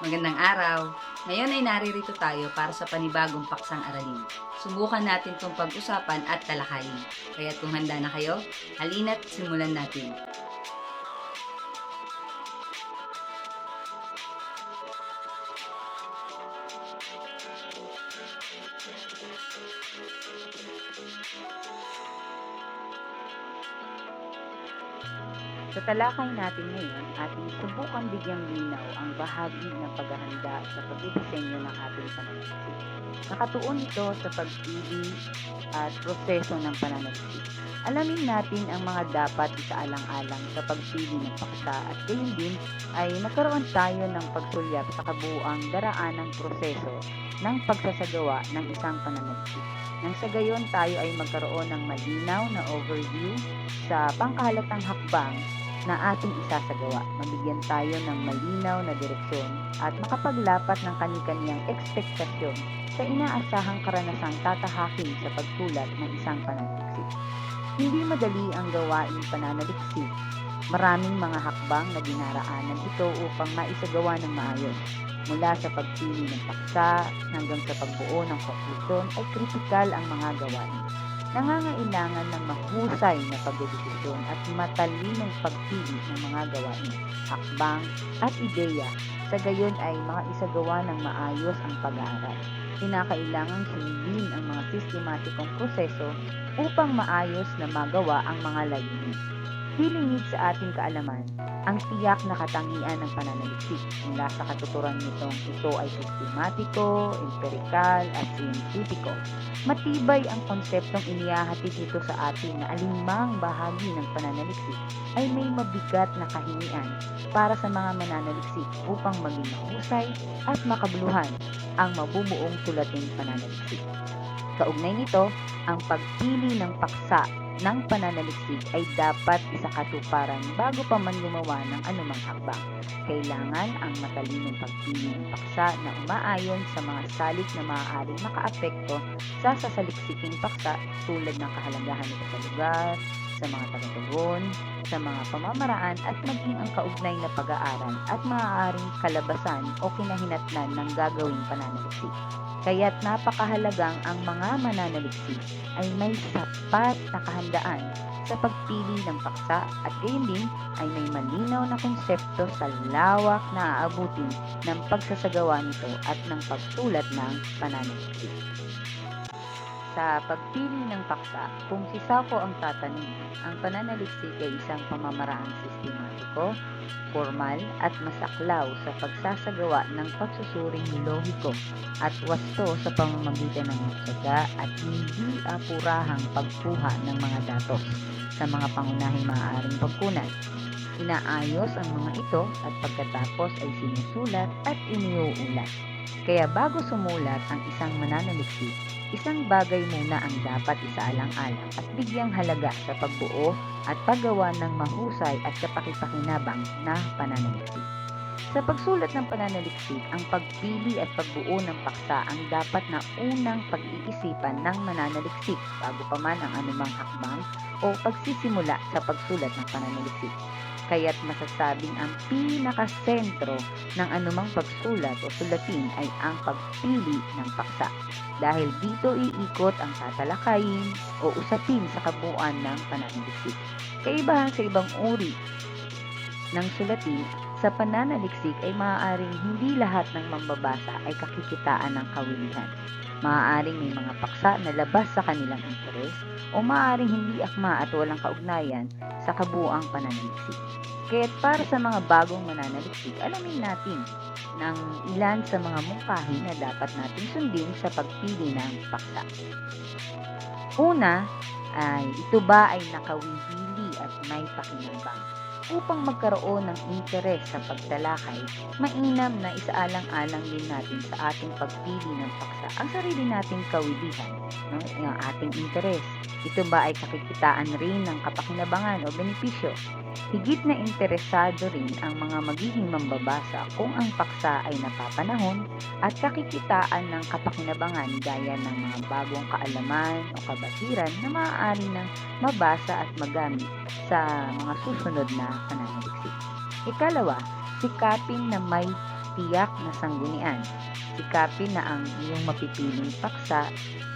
Magandang araw! Ngayon ay naririto tayo para sa panibagong paksang aralin. Subukan natin itong pag-usapan at talakayin. Kaya kung handa na kayo, halina't simulan natin. Talakay natin ngayon, ating subukan bigyang linaw ang bahagi ng paghahanda sa pagdidisenyo ng ating pananaliksik. Nakatuon ito sa pagpili at proseso ng pananaliksik. Alamin natin ang mga dapat isaalang-alang sa pagpili ng paksa at gayon din ay magkaroon tayo ng pagsulyap sa kabuuang daraanang proseso ng pagsasagawa ng isang pananaliksik. Nang sa gayon tayo ay magkaroon ng malinaw na overview sa pangkahalatang hakbang na ating isasagawa. Mabigyan tayo ng malinaw na direksyon at makapaglapat ng kani-kaniyang ekspektasyon sa inaasahang karanasang tatahakin sa pagsulat ng isang pananaliksik. Hindi madali ang gawaing pananaliksik. Maraming mga hakbang na dinaraanan ito upang maisagawa ng maayos. Mula sa pagpili ng paksa hanggang sa pagbuo ng konklusyon ay kritikal ang mga gawain nangangailangan ng mahusay na pagdedesisyon at matalinong pagpili ng mga gawain, hakbang at ideya. Sa gayon ay mga isagawa ng maayos ang pag-aaral. Kinakailangang sundin ang mga sistematikong proseso upang maayos na magawa ang mga layunin. Hilingid sa ating kaalaman ang tiyak na katangian ng pananaliksik mula sa katuturan nitong ito ay sistematiko, empirikal at siyentipiko. Matibay ang konseptong inihahatid nito sa atin na alinmang bahagi ng pananaliksik ay may mabigat na kahingian para sa mga mananaliksik upang maging mahusay at makabuluhan ang mabubuong sulating pananaliksik. Kaugnay nito, ang pagpili ng paksa ng pananaliksik ay dapat isakatuparan bago pa man gumawa ng anumang hakbang. Kailangan ang matalinong pagpili ng paksa na umaayon sa mga salik na maaaring makaapekto sa sasaliksiking paksa tulad ng kahalagahan nito sa lugar, sa mga taga-tugon, sa mga pamamaraan at maging ang kaugnay na pag-aaral at maaaring kalabasan o kinahinatnan ng gagawing pananaliksik. Kaya't napakahalagang ang mga mananaliksik ay may sapat na kahandaan sa pagpili ng paksa at gayon din ay may malinaw na konsepto sa lawak na aabutin ng pagsasagawa nito at ng pagsulat ng pananaliksik. Sa pagpili ng paksa, kung si Sako ang tatanungin, ang pananaliksik ay isang pamamaraang sistematiko, formal at masaklaw sa pagsasagawa ng pagsusuring lohiko at wasto sa pamamagitan ng matyaga at hindi apurahang pagkuha ng mga datos sa mga pangunahing maaaring pagkunan. Inaayos ang mga ito at pagkatapos ay sinusulat at iniuulat. Kaya bago sumulat ang isang mananaliksik, isang bagay muna ang dapat isaalang-alang at bigyang halaga sa pagbuo at paggawa ng mahusay at kapakipakinabang na pananaliksik. Sa pagsulat ng pananaliksik, ang pagpili at pagbuo ng paksa ang dapat na unang pag-iisipan ng mananaliksik bago pa man ang anumang hakbang o pagsisimula sa pagsulat ng pananaliksik. Kaya't masasabing ang pinakasentro ng anumang pagsulat o sulatin ay ang pagpili ng paksa dahil dito iikot ang tatalakayin o usapin sa kabuuan ng pananaliksik. Kaibahan sa ibang uri ng sulatin, sa pananaliksik ay maaaring hindi lahat ng mambabasa ay kakikitaan ng kawilihan. Maaaring may mga paksa na labas sa kanilang interes o maaaring hindi akma at walang kaugnayan sa kabuuang pananaliksik. Kaya't para sa mga bagong mananaliksik, alamin natin ng ilan sa mga mungkahi na dapat nating sundin sa pagpili ng paksa. Una, ay ito ba ay nakawibili at may pakinabang? Upang magkaroon ng interes sa pagtalakay, mainam na isaalang-alang din natin sa ating pagpili ng paksa ang sarili nating kawibihan, no? yung ating interes. Ito ba ay kakikitaan rin ng kapakinabangan o benepisyo? Higit na interesado rin ang mga magiging mambabasa kung ang paksa ay napapanahon at kakikitaan ng kapakinabangan gaya ng mga bagong kaalaman o kabatiran na maaari ng mabasa at magamit sa mga susunod na pananaliksik. Ikalawa, sikapin na may tiyak na sanggunian. Sikapin na ang iyong mapipiling paksa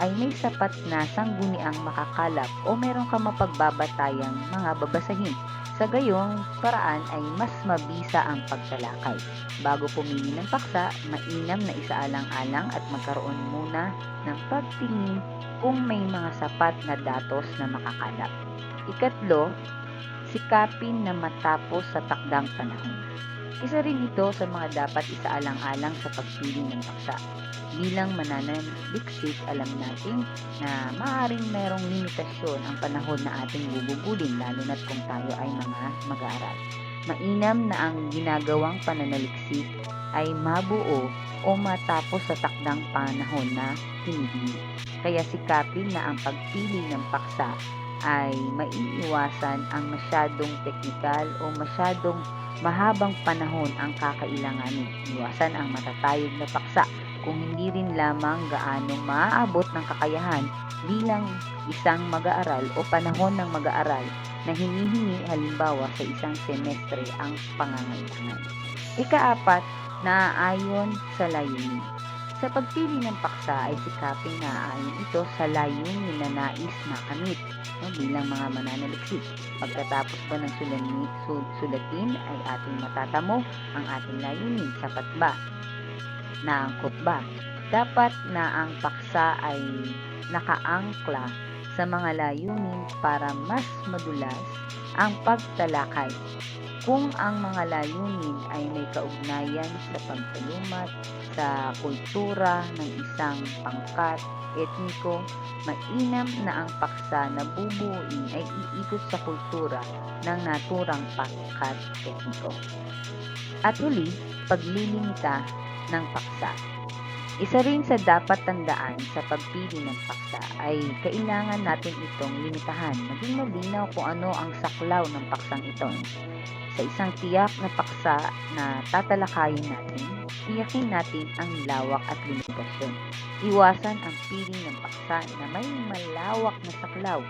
ay may sapat na sangguniang makakalap o meron ka mapagbabatayang mga babasahin. Sa gayong paraan ay mas mabisa ang pagtalakay. Bago pumili ng paksa, mainam na isaalang-alang at magkaroon muna ng pagtingin kung may mga sapat na datos na makakalap. Ikatlo, sikapin na matapos sa takdang panahon. Isa rin ito sa mga dapat isaalang-alang sa pagpili ng paksa. Bilang mananaliksik, alam natin na maaaring merong limitasyon ang panahon na ating bubugulin lalo na't kung tayo ay mga mag-aaral. Mainam na ang ginagawang pananaliksik ay mabuo o matapos sa takdang panahon na hinihingi. Kaya sikapin na ang pagpili ng paksa ay maiiwasan ang masyadong teknikal o masyadong mahabang panahon ang kakailanganin. Iwasan ang matatayog na paksa kung hindi rin lamang gaanong maaabot ng kakayahan bilang isang mag-aaral o panahon ng mag-aaral na hinihingi halimbawa sa isang semestre ang pangangailangan. Ikaapat, naaayon sa layunin. Sa pagpili ng paksa ay sikaping naaayon ito sa layunin na nais makamit no, bilang mga mananaliksik. Pagkatapos ba ng sulani, su- sulatin ay ating matatamo ang ating layunin. Sapat ba? Naangkot ba? Dapat na ang paksa ay nakaangkla sa mga layunin para mas madulas ang pagtalakay. Kung ang mga layunin ay may kaugnayan sa pagsalumat, sa kultura ng isang pangkat, etniko, mainam na ang paksa na bubuuin ay iikot sa kultura ng naturang pangkat etniko. At huli, paglilimita ng paksa. Isa rin sa dapat tandaan sa pagpili ng paksa ay kailangan natin itong limitahan. Maging malinaw kung ano ang saklaw ng paksang ito. Sa isang tiyak na paksa na tatalakayin natin, tiyakin natin ang lawak at limitasyon. Iwasan ang piling ng paksa na may malawak na saklaw.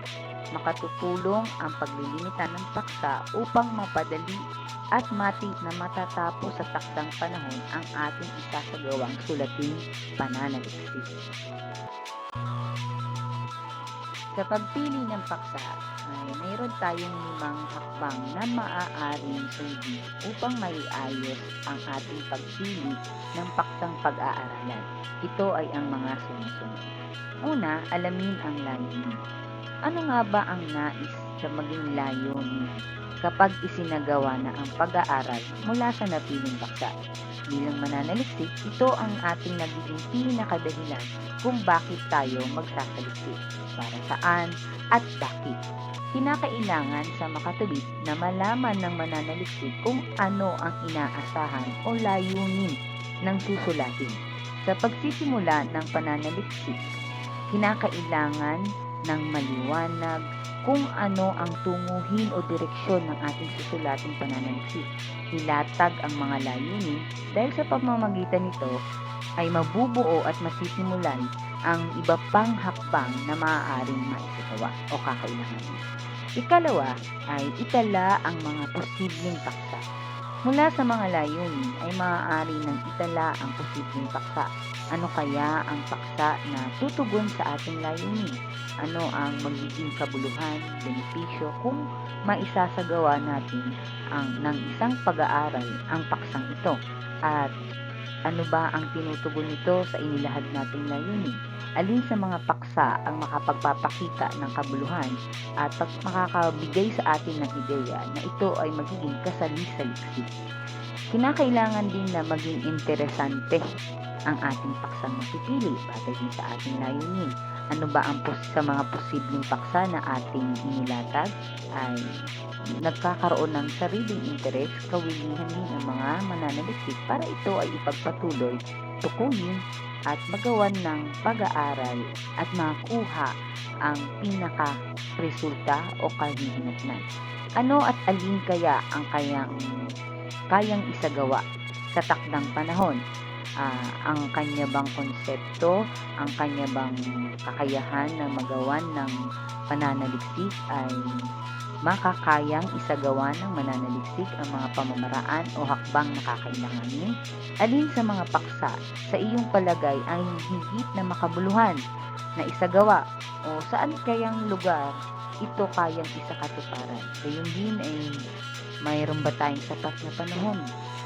Makatutulong ang paglilimita ng paksa upang mapadali at matik na matatapos sa takdang panahon ang ating isasagawang sulating pananaliksik. Sa pagpili ng paksa, ay mayroon tayong limang hakbang na maaaring sundin upang maiayos ang ating pagpili ng paksang pag-aaralan. Ito ay ang mga sumusunod. Una, alamin ang layunin. Ano nga ba ang nais sa maging layunin kapag isinagawa na ang pag-aaral mula sa napiling paksa? Bilang mananaliksik, ito ang ating nagiging pinakadahilan kung bakit tayo magsasaliksik, para saan, at bakit. Kinakailangan sa makatubig na malaman ng mananaliksik kung ano ang inaasahan o layunin ng susulatin. Sa pagsisimula ng pananaliksik, kinakailangan ng maliwanag kung ano ang tunguhin o direksyon ng ating susulating pananaliksik. Ilatag ang mga layunin dahil sa pamamagitan nito ay mabubuo at masisimulan ang iba pang hakbang na maaaring maisagawa o kakailanganin. Ikalawa ay itala ang mga posibleng paksa. Mula sa mga layunin ay maaari ng itala ang posibleng paksa. Ano kaya ang paksa na tutugon sa ating layunin? Ano ang magiging kabuluhan, benepisyo kung maisasagawa natin ang ng isang pag-aaral ang paksang ito? At ano ba ang tinutugon nito sa inilahad nating layunin? Alin sa mga paksa ang makapagpapakita ng kabuluhan at makakabigay sa atin ng ideya na ito ay magiging kasali-saliksik? Kinakailangan din na maging interesante ang ating paksang mapipili batay din sa ating layunin. Ano ba ang pos- sa mga posibleng paksa na ating inilatag ay nagkakaroon ng sariling interes, kawilihan din ang mga mananaliksik para ito ay ipagpatuloy, tukuyin at magawan ng pag-aaral at makuha ang pinaka-resulta o kahihinatnan. Ano at alin kaya ang kayang kayang isagawa sa takdang panahon? Ah, ang kanya bang konsepto, ang kanya bang kakayahan na magawan ng pananaliksik ay makakayang isagawa ng mananaliksik ang mga pamamaraan o hakbang na kakailanganin? Alin sa mga paksa sa iyong palagay ay higit na makabuluhan na isagawa o saan kayang lugar ito kayang isakatuparan? Gayon din ay mayroon ba tayong sapat na panahon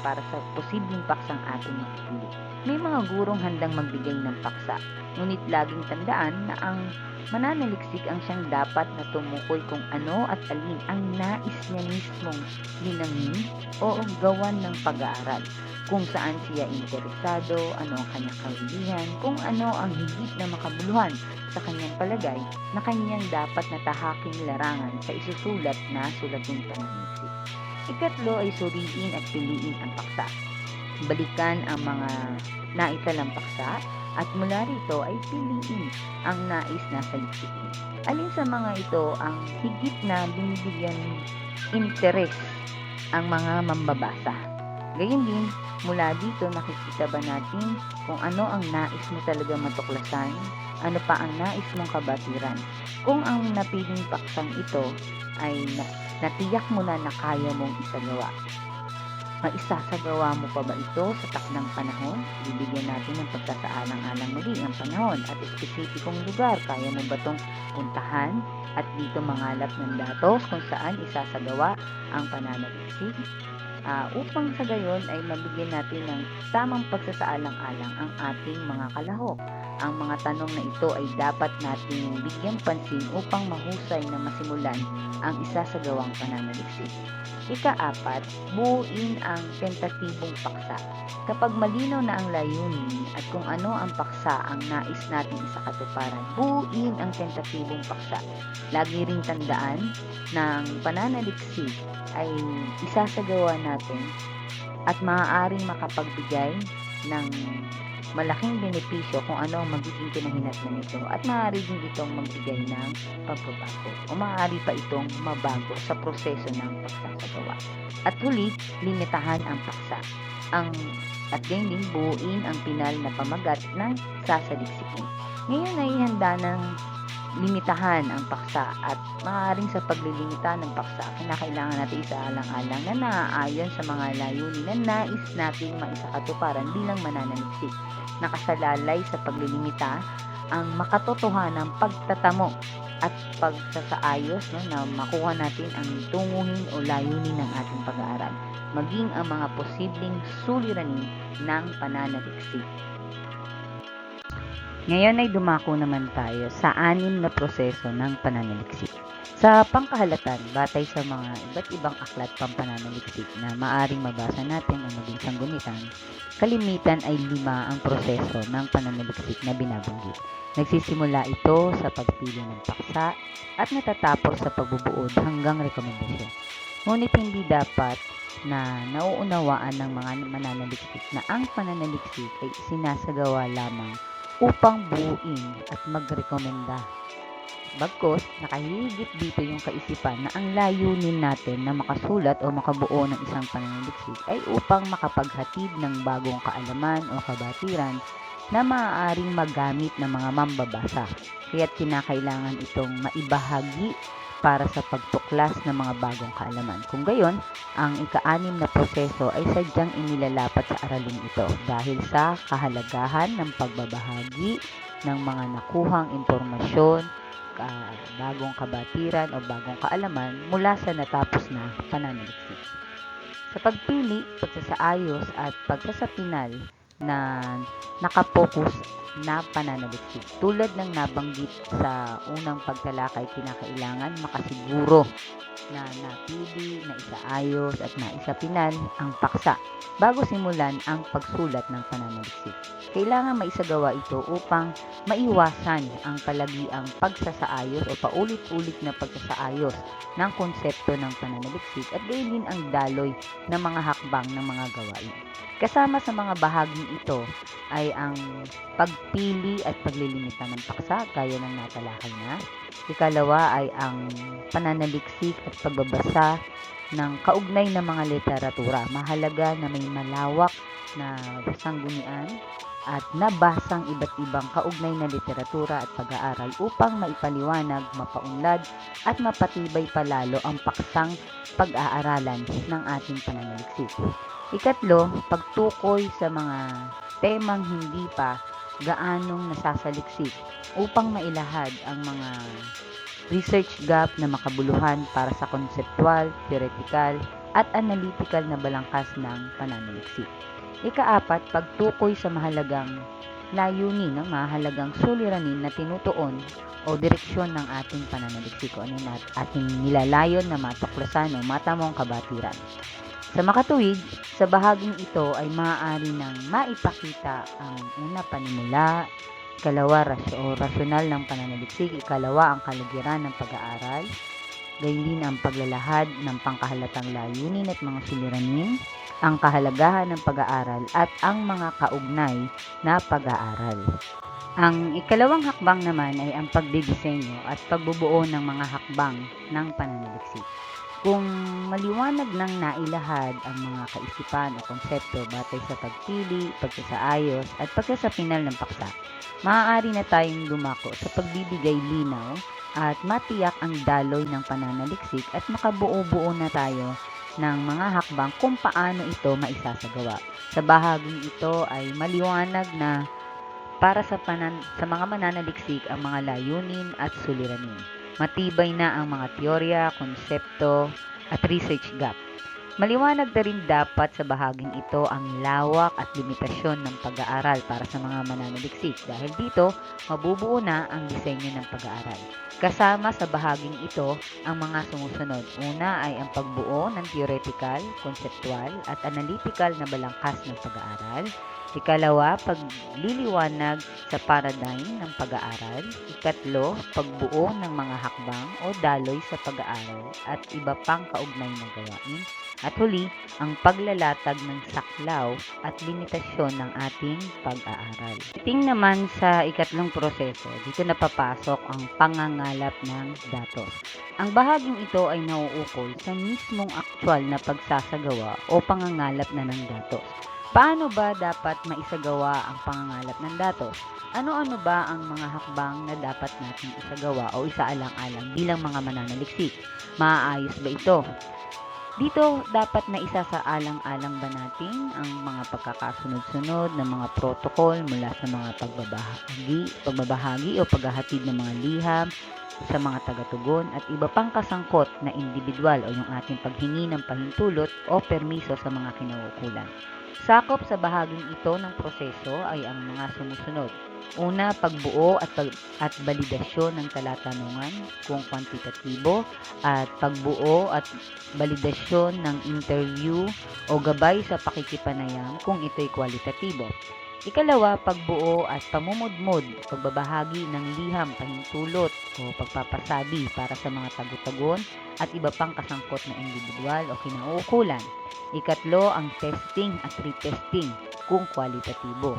para sa posibleng paksang ating mapipili? May mga gurong handang magbigay ng paksa, ngunit laging tandaan na ang mananaliksik ang siyang dapat na tumukoy kung ano at alin ang nais niya mismong linangin o gawan ng pag-aaral. Kung saan siya interesado, ano ang kanyang kawilihan, kung ano ang higit na makabuluhan sa kanyang palagay na kanyang dapat na tahaking larangan sa isusulat na sulating pananaliksik. Ikatlo ay suriin at piliin ang paksa. Balikan ang mga naitalang paksa at mula rito ay piliin ang nais na saliksikin. Alin sa mga ito ang higit na binibigyan interes ang mga mambabasa. Gayun din, mula dito nakikita ba natin kung ano ang nais mo talaga matuklasan, ano pa ang nais mong kabatiran. Kung ang napiling paksang ito ay na- natiyak mo na na kaya mong isagawa. Maisasagawa mo pa ba ito sa takdang panahon? Bibigyan natin ng pagsasaalang-alang muli ang panahon at espesipikong lugar. Kaya mo ba itong puntahan at dito mangalap ng datos kung saan isasagawa ang pananaliksik? Ah, upang sa gayon ay mabigyan natin ng tamang pagsasaalang-alang ang ating mga kalahok. Ang mga tanong na ito ay dapat nating bigyan pansin upang mahusay na masimulan ang isasagawang pananaliksik. Ika-apat, buuin ang tentatibong paksa. Kapag malinaw na ang layunin at kung ano ang paksa ang nais nating isakatuparan, buuin ang tentatibong paksa. Lagi ring tandaan ang pananaliksik ay isasagawa natin at maaaring makapagbigay ng malaking benepisyo kung ano ang magiging kinahinatnan nito at maaari din itong magbigay ng pagbabago o maaari pa itong mabago sa proseso ng pagsasagawa. At huli, limitahan ang paksa. Ang at din buuin ang pinal na pamagat ng sasaliksikin. Ngayon ay handa ng limitahan ang paksa at maaaring sa paglilimita ng paksa, kinakailangan natin isaalang-alang na naaayon sa mga layunin na nais nating maisakatuparan bilang mananaliksik. Nakasalalay sa paglilimita ang makatotohanang pagtatamo at pagsasaayos no, na makuha natin ang tunguhin o layunin ng ating pag-aaral, maging ang mga posibleng suliranin ng pananaliksik. Ngayon ay dumako naman tayo sa anim na proseso ng pananaliksik. Sa pangkahalatan, batay sa mga iba't ibang aklat pampananaliksik na maaring mabasa natin o maging sanggunitan, kalimitan ay lima ang proseso ng pananaliksik na binabanggit. Nagsisimula ito sa pagpili ng paksa at natatapos sa pagbubuod hanggang rekomendasyon. Ngunit hindi dapat na nauunawaan ng mga mananaliksik na ang pananaliksik ay sinasagawa lamang upang buuin at magrekomenda. Bagkos, nakahigit dito yung kaisipan na ang layunin natin na makasulat o makabuo ng isang pananaliksik ay upang makapaghatid ng bagong kaalaman o kabatiran na maaaring magamit ng mga mambabasa. Kaya't kinakailangan itong maibahagi para sa pagtuklas ng mga bagong kaalaman. Kung gayon, ang ika-anim na proseso ay sadyang inilalapat sa aralin ito dahil sa kahalagahan ng pagbabahagi ng mga nakuhang impormasyon, bagong kabatiran o bagong kaalaman mula sa natapos na pananaliksik. Sa pagpili, pagsasaayos at pagsasapinal na nakapokus na pananaliksik. Tulad ng nabanggit sa unang pagtalakay, kinakailangan makasiguro na napili, na isaayos at na isapinal ang paksa bago simulan ang pagsulat ng pananaliksik. Kailangan maisagawa ito upang maiwasan ang palagiang pagsasaayos o paulit-ulit na pagsasaayos ng konsepto ng pananaliksik at gayon din ang daloy ng mga hakbang ng mga gawain. Kasama sa mga bahaging ito ay ang pagpili at paglilimita ng paksa gaya ng natalakay na. Ikalawa ay ang pananaliksik at pagbabasa ng kaugnay na mga literatura. Mahalaga na may malawak na sanggunian at nabasang iba't ibang kaugnay na literatura at pag-aaral upang maipaliwanag, mapaunlad at mapatibay palalo ang paksang pag-aaralan ng ating pananaliksik. Ikatlo, pagtukoy sa mga temang hindi pa gaanong nasasaliksik upang mailahad ang mga research gap na makabuluhan para sa conceptual, theoretical, at analytical na balangkas ng pananaliksik. Ikaapat, pagtukoy sa mahalagang layunin, ng mahalagang suliranin na tinutuon o direksyon ng ating pananaliksik o ano nat- ating nilalayon na matuklasan o matamong kabatiran. Sa makatuwid, sa bahaging ito ay maaari nang maipakita ang una panimula, ikalawa rasyo, o rasyonal ng pananaliksik, ikalawa ang kaligiran ng pag-aaral, gayon ang paglalahad ng pangkahalatang layunin at mga suliranin, ang kahalagahan ng pag-aaral at ang mga kaugnay na pag-aaral. Ang ikalawang hakbang naman ay ang pagdidisenyo at pagbubuo ng mga hakbang ng pananaliksik. Kung maliwanag ng nailahad ang mga kaisipan o konsepto batay sa pagpili, pagsasaayos at pagsasapinal ng paksa, maaari na tayong dumako sa pagbibigay linaw at matiyak ang daloy ng pananaliksik at makabuo-buo na tayo ng mga hakbang kung paano ito maisasagawa. Sa bahaging ito ay maliwanag na para sa, panan- sa mga mananaliksik ang mga layunin at suliranin. Matibay na ang mga teorya, konsepto at research gap. Maliwanag na rin dapat sa bahaging ito ang lawak at limitasyon ng pag-aaral para sa mga mananaliksik dahil dito mabubuo na ang disenyo ng pag-aaral. Kasama sa bahaging ito ang mga sumusunod. Una ay ang pagbuo ng theoretical, conceptual at analytical na balangkas ng pag-aaral. Ikalawa, pagliliwanag sa paradigm ng pag-aaral. Ikatlo, pagbuo ng mga hakbang o daloy sa pag-aaral at iba pang kaugnay na gawain. At huli, ang paglalatag ng saklaw at limitasyon ng ating pag-aaral. Iting naman sa ikatlong proseso, dito napapasok ang pangangalap ng datos. Ang bahaging ito ay nauukol sa mismong aktwal na pagsasagawa o pangangalap na ng datos. Paano ba dapat maisagawa ang pangangalap ng datos? Ano-ano ba ang mga hakbang na dapat nating isagawa o isaalang-alang bilang mga mananaliksik? Maaayos ba ito? Dito, dapat na isasaalang-alang ba natin ang mga pagkakasunod-sunod ng mga protocol mula sa mga pagbabahagi, pagbabahagi o paghahatid ng mga liham sa mga tagatugon at iba pang kasangkot na individual o yung ating paghingi ng pahintulot o permiso sa mga kinauukulan. Sakop sa bahaging ito ng proseso ay ang mga sumusunod. Una, pagbuo at, pag, at validasyon ng talatanungan kung kwantitatibo at pagbuo at validasyon ng interview o gabay sa pakikipanayam kung ito'y kwalitatibo. Ikalawa, pagbuo at pamumudmod, pagbabahagi ng liham, pahintulot o pagpapasabi para sa mga tagutagon at iba pang kasangkot na individual o kinauukulan. Ikatlo, ang testing at retesting kung kwalitatibo.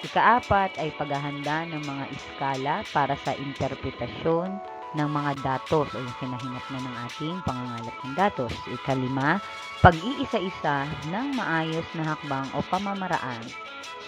Ikaapat ay paghahanda ng mga iskala para sa interpretasyon ng mga datos o yung kinahinatnan ng ating pangangalap ng datos. Ikalima, pag-iisa-isa ng maayos na hakbang o pamamaraan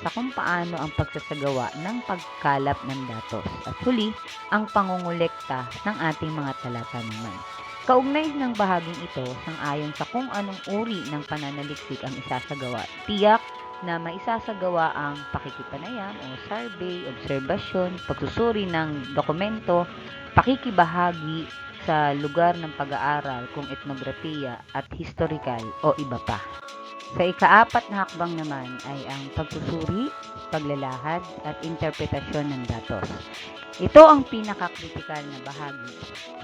sa kung paano ang pagsasagawa ng pagkalap ng datos. At huli, ang pangungulekta ng ating mga talatanungan. Kaugnay ng bahaging ito, sang-ayon sa kung anong uri ng pananaliksik ang isasagawa, tiyak na maisasagawa ang pakikipanayam o survey, obserbasyon, pagsusuri ng dokumento, pakikibahagi sa lugar ng pag-aaral kung etnografiya at historical o iba pa. Sa ikaapat na hakbang naman ay ang pagsusuri, paglalahad at interpretasyon ng datos. Ito ang pinakakritikal na bahagi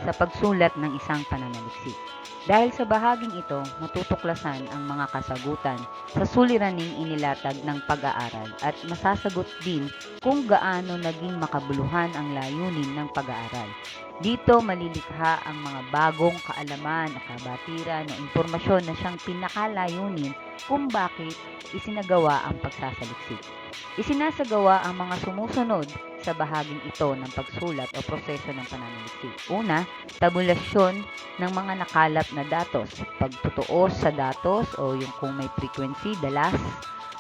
sa pagsulat ng isang pananaliksik. Dahil sa bahaging ito, matutuklasan ang mga kasagutan sa suliraning inilatag ng pag-aaral at masasagot din kung gaano naging makabuluhan ang layunin ng pag-aaral. Dito malilikha ang mga bagong kaalaman o kabatiran o impormasyon na siyang pinakalayunin kung bakit isinagawa ang pagsasaliksik. Isinasagawa ang mga sumusunod sa bahaging ito ng pagsulat o proseso ng pananaliksik. Una, tabulasyon ng mga nakalap na datos, pagtutuos sa datos o yung kung may frequency, dalas,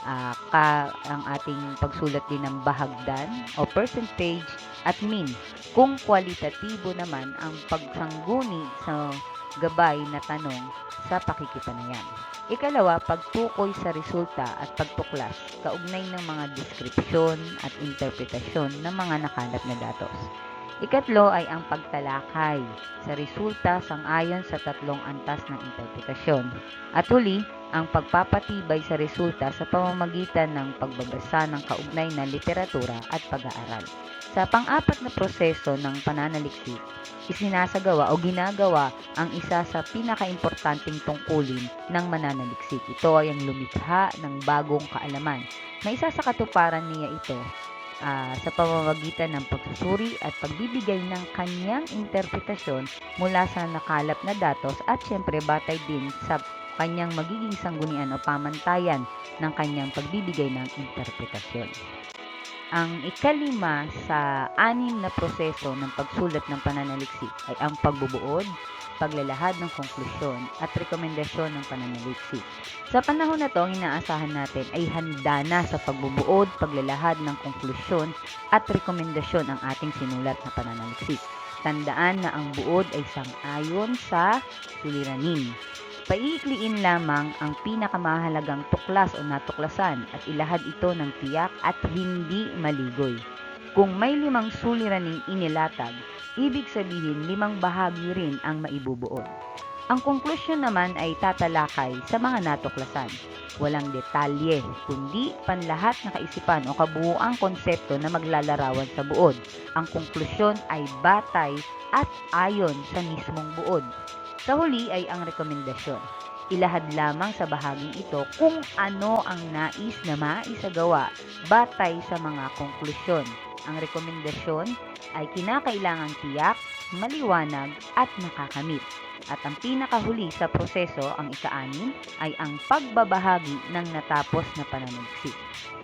ah, ka, ang ating pagsulat din ng bahagdan o percentage at mean. Kung kwalitatibo naman ang pagsangguni sa gabay na tanong sa pakikipanayan. Ikalawa, pagtukoy sa resulta at pagtuklas kaugnay ng mga deskripsyon at interpretasyon ng mga nakalap na datos. Ikatlo ay ang pagtalakay sa resulta sangayon sa tatlong antas ng interpretasyon. At huli, ang pagpapatibay sa resulta sa pamamagitan ng pagbabasa ng kaugnay na literatura at pag-aaral. Sa pang-apat na proseso ng pananaliksik, isinasagawa o ginagawa ang isa sa pinakaimportanteng tungkulin ng mananaliksik. Ito ay ang lumikha ng bagong kaalaman. May isa sa katuparan niya ito ah, sa pamamagitan ng pagsusuri at pagbibigay ng kanyang interpretasyon mula sa nakalap na datos at syempre batay din sa kanyang magiging sanggunian o pamantayan ng kanyang pagbibigay ng interpretasyon. Ang ikalima sa anim na proseso ng pagsulat ng pananaliksik ay ang pagbubuod, paglalahad ng konklusyon at rekomendasyon ng pananaliksik. Sa panahon na to, ang inaasahan natin ay handa na sa pagbubuod, paglalahad ng konklusyon at rekomendasyon ang ating sinulat na pananaliksik. Tandaan na ang buod ay sang-ayon sa suliranin. Paiikliin lamang ang pinakamahalagang tuklas o natuklasan at ilahad ito ng tiyak at hindi maligoy. Kung may limang suliraning inilatag, ibig sabihin limang bahagi rin ang maibubuod. Ang konklusyon naman ay tatalakay sa mga natuklasan. Walang detalye, kundi panlahat na kaisipan o kabuuang konsepto na maglalarawan sa buod. Ang konklusyon ay batay at ayon sa mismong buod. Sa huli ay ang rekomendasyon. Ilahad lamang sa bahaging ito kung ano ang nais na maisagawa batay sa mga konklusyon. Ang rekomendasyon ay kinakailangang tiyak, maliwanag at nakakamit. At ang pinakahuli sa proseso, ang ika-anim, ay ang pagbabahagi ng natapos na pananaliksik.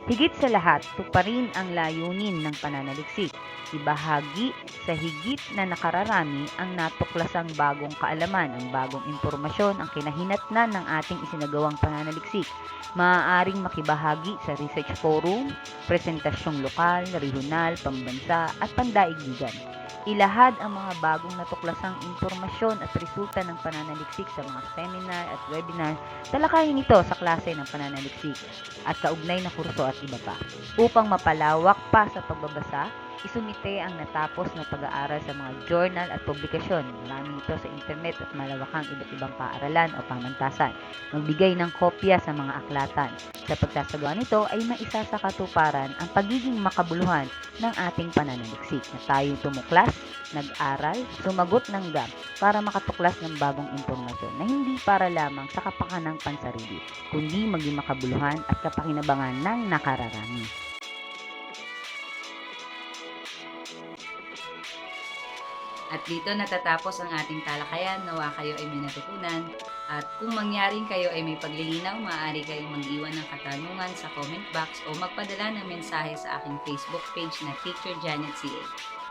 Higit sa lahat, tuparin ang layunin ng pananaliksik. Ibahagi sa higit na nakararami ang natuklasang bagong kaalaman, ang bagong impormasyon, ang kinahinatnan ng ating isinagawang pananaliksik. Maaaring makibahagi sa research forum, presentasyong lokal, regional, pambansa at pandaigdigan. Ilahad ang mga bagong natuklasang impormasyon at resulta ng pananaliksik sa mga seminar at webinar. Talakayin ito sa klase ng pananaliksik at kaugnay na kurso at iba pa. Upang mapalawak pa sa pagbabasa, isumite ang natapos na pag-aaral sa mga journal at publikasyon. Marami ito sa internet at malawakang iba't ibang paaralan o pamantasan. Magbigay ng kopya sa mga aklatan. Sa pagsasagawa nito ay maisa sa katuparan ang pagiging makabuluhan ng ating pananaliksik na tayong tumuklas, nag-aral, sumagot ng gap para makatuklas ng bagong impormasyon na hindi para lamang sa kapakanang pansarili, kundi maging makabuluhan at kapakinabangan ng nakararami. At dito natatapos ang ating talakayan. Nawa kayo ay may natutunan. At kung mangyaring kayo ay may paglilinaw, maaari kayong mag-iwan ng katanungan sa comment box o magpadala ng mensahe sa aking Facebook page na Teacher Janet CA.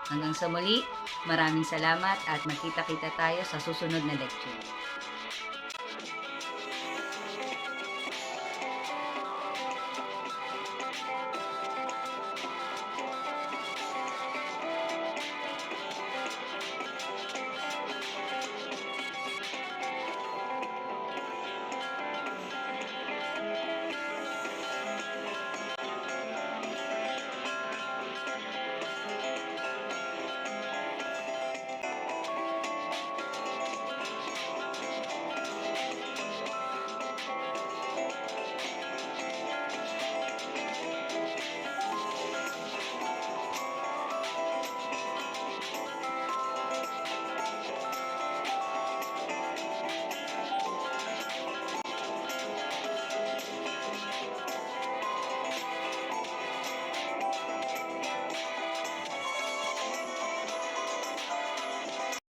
Hanggang sa muli, maraming salamat at magkita-kita tayo sa susunod na lecture.